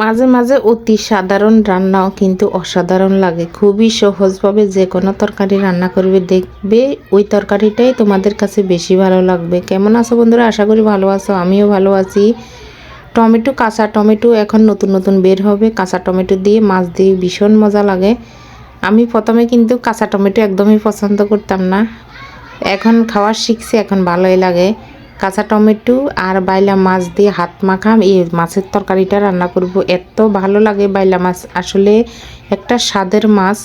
মাঝে মাঝে অতি সাধারণ রান্নাও কিন্তু অসাধারণ লাগে। খুবই সহজভাবে যে কোনো তরকারি রান্না করবে, দেখবে ওই তরকারিটাই তোমাদের কাছে বেশি ভালো লাগবে। কেমন আছো বন্ধুরা? আশা করি ভালো আছো, আমিও ভালো আছি। টমেটো, কাঁচা টমেটো এখন নতুন নতুন বের হবে। কাঁচা টমেটো দিয়ে, মাছ দিয়ে ভীষণ মজা লাগে। আমি প্রথমে কিন্তু কাঁচা টমেটো একদমই পছন্দ করতাম না। এখন খাওয়া শিখছি, এখন ভালোই লাগে। কাঁচা টমেটো আর বাইলা মাছ দিয়ে হাত মাখাম। এই মাছের তরকারিটা রান্না করব। এত ভালো লাগে বাইলা মাছ। আসলে একটা স্বাদের মাছ।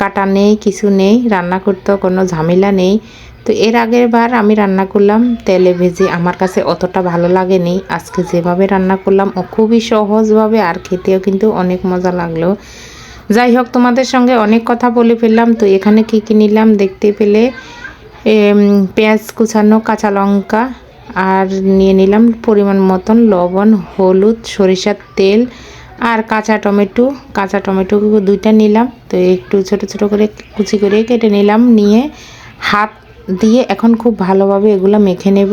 কাটা নেই, কিছু নেই, রান্না করতেও কোনো ঝামেলা নেই। তো এর আগের বার আমি রান্না করলাম, তেলে ভেজে। আমার কাছে অতটা ভালো লাগেনি। আজকে যেভাবে রান্না করলাম, ও খুবই সহজভাবে আর খেতেও কিন্তু অনেক মজা লাগল। যাই হোক, তোমাদের সঙ্গে অনেক কথা বলে ফেললাম। তো এখানে কী কী নিলাম দেখতে পেলে? পেঁয়াজ কুচানো, কাঁচা লঙ্কা আর নিয়ে নিলাম পরিমাণ মতন লবণ, হলুদ, সরিষার তেল আর কাঁচা টমেটো। কাঁচা টমেটো দুইটা নিলাম, তো একটু ছোট ছোট করে কুচি করে কেটে নিলাম, নিয়ে হাত দিয়ে এখন খুব ভালোভাবে এগুলো মেখে নেব।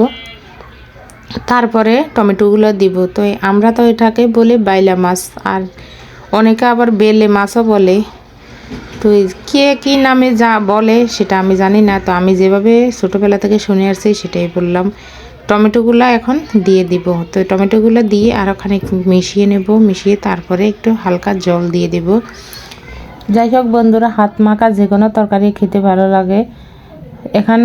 তারপরে টমেটোগুলো দিব। তো আমরা তো এটাকে বলে বাইলা মাছ, আর অনেকে আবার বেলে মাছও বলে। তো কে কী নামে যা বলে সেটা আমি জানি না, তো আমি যেভাবে ছোটোবেলা থেকে শুনে আসছি সেটাই বললাম। টমেটোগুলো এখন দিয়ে দিব। তো টমেটোগুলো দিয়ে আরও খানিক মিশিয়ে নেব, মিশিয়ে তারপরে একটু হালকা জল দিয়ে দেব। যাই হোক বন্ধুরা, হাত মাখা যে কোনো তরকারি খেতে ভালো লাগে। এখন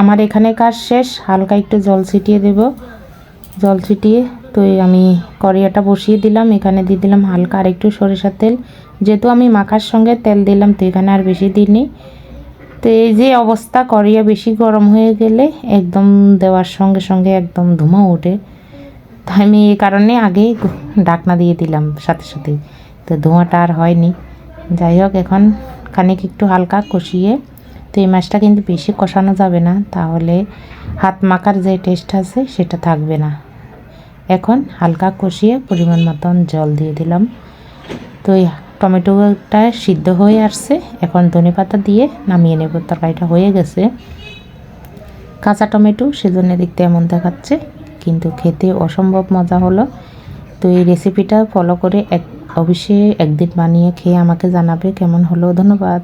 আমার এখানে কাজ শেষ, হালকা একটু জল ছিটিয়ে দেব। জল ছিটিয়ে তো আমি কড়িয়াটা বসিয়ে দিলাম, এখানে দিয়ে দিলাম হালকা আর একটু সরিষার তেল। যেহেতু আমি মাখার সঙ্গে তেল দিলাম, তো এখানে আর বেশি দিইনি। তো এই যে অবস্থা করিয়া বেশি গরম হয়ে গেলে একদম দেওয়ার সঙ্গে সঙ্গে একদম ধুমা ওঠে। তো আমি এই কারণে আগেই ডাকনা দিয়ে দিলাম সাথে সাথে তো ধোঁয়াটা আর হয়নি। যাই হোক, এখন খানিক একটু হালকা কষিয়ে, তো এই মাছটা কিন্তু বেশি কষানো যাবে না, তাহলে হাত মাখার যে টেস্ট আছে সেটা থাকবে না। এখন হালকা কষিয়ে পরিমাণ মতন জল দিয়ে দিলাম। তো টমেটোটা সিদ্ধ হয়ে আসছে। এখন ধনে পাতা দিয়ে নামিয়ে নেব। তরকারিটা হয়ে গেছে। কাঁচা টমেটো সেজন্য দেখতে এমন দেখাচ্ছে, কিন্তু খেতে অসম্ভব মজা হলো। তো এই রেসিপিটা ফলো করে এক অবশ্যই একদিন বানিয়ে খেয়ে আমাকে জানাবে কেমন হলো। ধন্যবাদ।